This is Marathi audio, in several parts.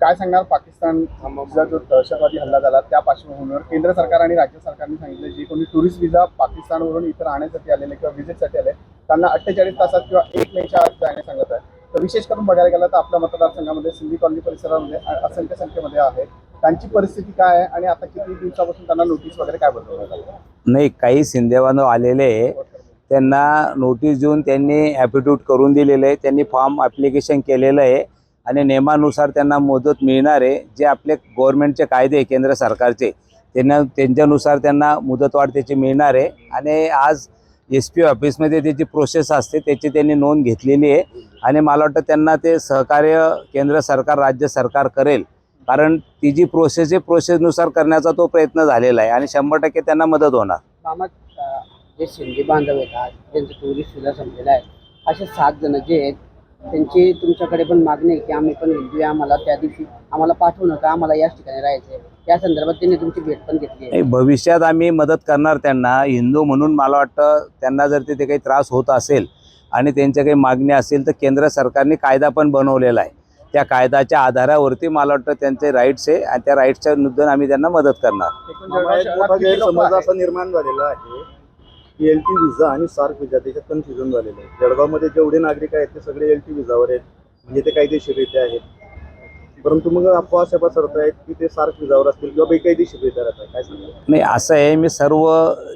काय सांगणार पाकिस्तान? जो दहशतवादी हल्ला झाला त्या पार्श्वभूमीवर केंद्र सरकार आणि राज्य सरकारने सांगितलं जे कोणी टुरिस्ट विजा पाकिस्तानवरून इथं राहण्यासाठी आलेले किंवा व्हिजिटसाठी आले त्यांना अठ्ठेचाळीस तासात किंवा एक मेच्या आत जाणे सांगत आहे. तर विशेष करून बघायला गेलं तर आपल्या मतदारसंघामध्ये सिंधी कॉलनी परिसरामध्ये असंख्य संख्येमध्ये आहे. त्यांची परिस्थिती काय आहे आणि आता किती दिवसापासून त्यांना नोटीस वगैरे काय बदलवण्यात आलं नाही काही बांधव आलेले आहे. त्यांना नोटीस देऊन त्यांनी ॲपिट्यूट करून दिलेलं आहे. त्यांनी फॉर्म ॲप्लिकेशन केलेलं आहे. आणि नियमानुसार त्यांना मदत मिळणार आहे जे आपले गव्हर्नमेंटचे कायदे केंद्र सरकारचे त्यांना त्यांच्यानुसार त्यांना मुदतवाढ त्याची मिळणार. आहे आणि आज एस पी ऑफिसमध्ये त्याची प्रोसेस असते त्याची त्यांनी नोंद घेतलेली आहे. आणि मला वाटतं त्यांना ते सहकार्य केंद्र सरकार राज्य सरकार करेल. कारण ती जी प्रोसेस आहे प्रोसेसनुसार करण्याचा तो प्रयत्न झालेला आहे. आणि शंभर टक्के त्यांना मदत होणार. जे सिंधी बांधव येतात ज्यांचं टुरिस्ट सुद्धा संपलेला आहे असे सात जण जे आहेत त्यांची तुमच्याकडे पण मागणी आहे की आम्ही पण आहे आम्हाला त्या दिवशी. आम्हाला पाठवू नका आम्हाला याच ठिकाणी राहायचं आहे. या संदर्भात त्यांनी तुमची भेट पण घेतली आहे. नाही, भविष्यात आम्ही मदत करणार त्यांना. हिंदू म्हणून मला वाटतं त्यांना जर तिथे काही त्रास होत असेल आणि त्यांच्या काही मागणी असेल तर केंद्र सरकारने कायदा पण बनवलेला आहे. त्या कायद्याच्या आधारावरती मला वाटतं त्यांचे राईट्स आहे आणि त्या राईट्सच्या नुदन आम्ही त्यांना मदत करणार. मामा, एक मोठा गैरसमज? असा निर्माण झालेला आहे. की एल टी व्हिजा आणि सार्क व्हिसा त्याच्यात कन्फ्युजन झालेलं आहे. जळगावमध्ये जेवढे नागरिक आहेत ते सगळे एल टी व्हिजावर आहेत. म्हणजे ते कायदेशीररित्या आहेत. परंतु मग अफवा अशा सरत आहेत की ते सार्क व्हिसावर असतील किंवा बेकायदेशीररित्या राहतात काय सांगा नाही असं आहे मी सर्व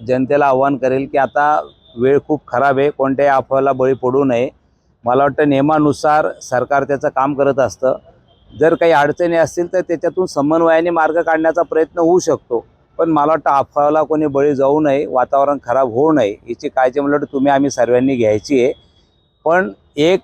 जनतेला आव्हान करेल की आता वेळ खूप खराब आहे. कोणत्याही अफवाला बळी पडू नये. मला वाटतं नियमानुसार सरकार त्याचं काम करत असतं. जर काही अडचणी असतील तर त्याच्यातून समन्वयाने मार्ग काढण्याचा प्रयत्न होऊ शकतो. पण मला वाटतं अफवाला कोणी बळी जाऊ नये वातावरण खराब होऊ नये याची काळजी मला वाटतं तुम्ही आम्ही सर्वांनी घ्यायची आहे. पण एक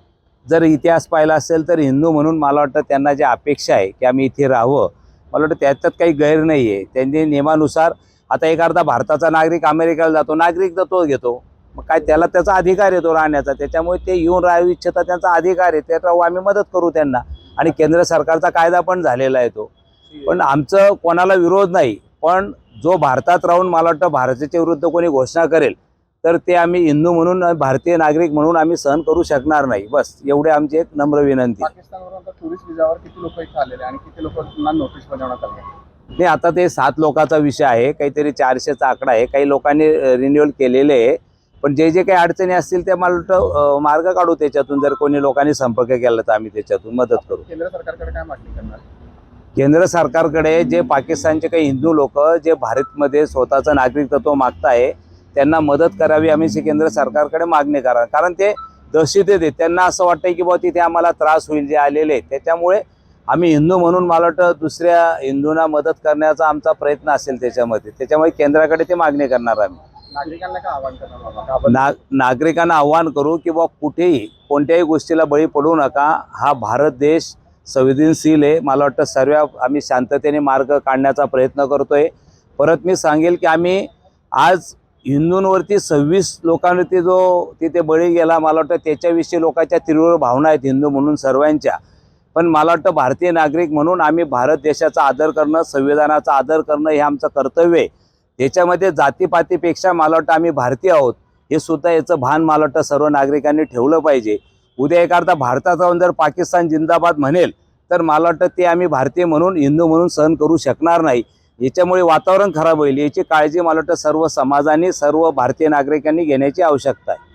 जर इतिहास पाहिला असेल तर हिंदू म्हणून मला वाटतं त्यांना जी अपेक्षा आहे की आम्ही इथे राहावं मला वाटतं त्याच्यात काही गैर नाही आहे त्यांनी नियमानुसार आता एक अर्धा भारताचा नागरिक अमेरिकेला जातो नागरिक तर तो घेतो. मग काय त्याला त्याचा अधिकार येतो राहण्याचा त्याच्यामुळे ते येऊन राहू इच्छिता त्यांचा अधिकार आहे त्याचा आम्ही मदत करू त्यांना. आणि केंद्र सरकारचा कायदा पण झालेला आहे तो. पण आमचं कोणाला विरोध नाही. पण जो भारतात राहून मला वाटतं भारताच्या विरुद्ध कोणी घोषणा करेल तर ते आम्ही हिंदू म्हणून भारतीय नागरिक म्हणून आम्ही सहन करू शकणार नाही. बस एवढे आमची एक नम्र विनंती. पाकिस्तानवरून आता टुरिस्ट विजावर किती लोक इथे आलेले आणि किती लोकांना नोटीस बजावण्यात आली? आहे? नाही आता ते सात लोकांचा विषय आहे. काहीतरी चारशेचा आकडा आहे. काही लोकांनी रिन्युअल केलेले आहे. पण जे जे काही अडचणी असतील ते मला वाटतं मार्ग काढू त्याच्यातून. जर कोणी लोकांनी संपर्क केला तर आम्ही त्याच्यातून मदत करू. केंद्र सरकारकडे काय मागणी करणार? केंद्र सरकारकडे जे पाकिस्तानचे काही हिंदू लोक जे भारतमध्ये स्वतःचं नागरिकत्व मागताय त्यांना मदत करावी आम्ही केंद्र सरकारकडे मागणी करा कारण ते दहशत येते त्यांना असं वाटतंय की बुवा तिथे आम्हाला त्रास होईल जे आलेले. त्याच्यामुळे आम्ही हिंदू म्हणून मला वाटतं दुसऱ्या हिंदूंना मदत करण्याचा आमचा प्रयत्न असेल त्याच्यामध्ये. त्याच्यामुळे केंद्राकडे ते मागणी करणार आम्ही. नागरिकांना आवाहन करणार बाबा? ना नागरिकांना आव्हान करू की बा कुठेही कोणत्याही गोष्टीला बळी पडू नका. हा भारत देश संवेदनशील आहे. मला वाटतं सर्व आम्ही शांततेने मार्ग काढण्याचा प्रयत्न करतोय. परत मी सांगेल की आम्ही आज हिंदूंवरती सव्वीस लोकांवरती जो तिथे बळी गेला मला वाटतं त्याच्याविषयी लोकांच्या तीव्र भावना आहेत हिंदू म्हणून सर्वांच्या. पण मला वाटतं भारतीय नागरिक म्हणून आम्ही भारत देशाचा आदर करणं संविधानाचा आदर करणं हे आमचं कर्तव्य आहे. त्याच्यामध्ये जातीपातीपेक्षा मला वाटतं आम्ही भारतीय आहोत. हे सुद्धा याचं भान मला वाटतं सर्व नागरिकांनी ठेवलं पाहिजे. उद्या एखादा अर्धा जर पाकिस्तान जिंदाबाद म्हणेल तर मला वाटतं ते आम्ही भारतीय म्हणून हिंदू म्हणून सहन करू शकणार नाही. याच्यामुळे वातावरण खराब होईल. याची काळजी मला वाटतं सर्व समाजाने सर्व भारतीय नागरिकांनी घेण्याची आवश्यकता आहे.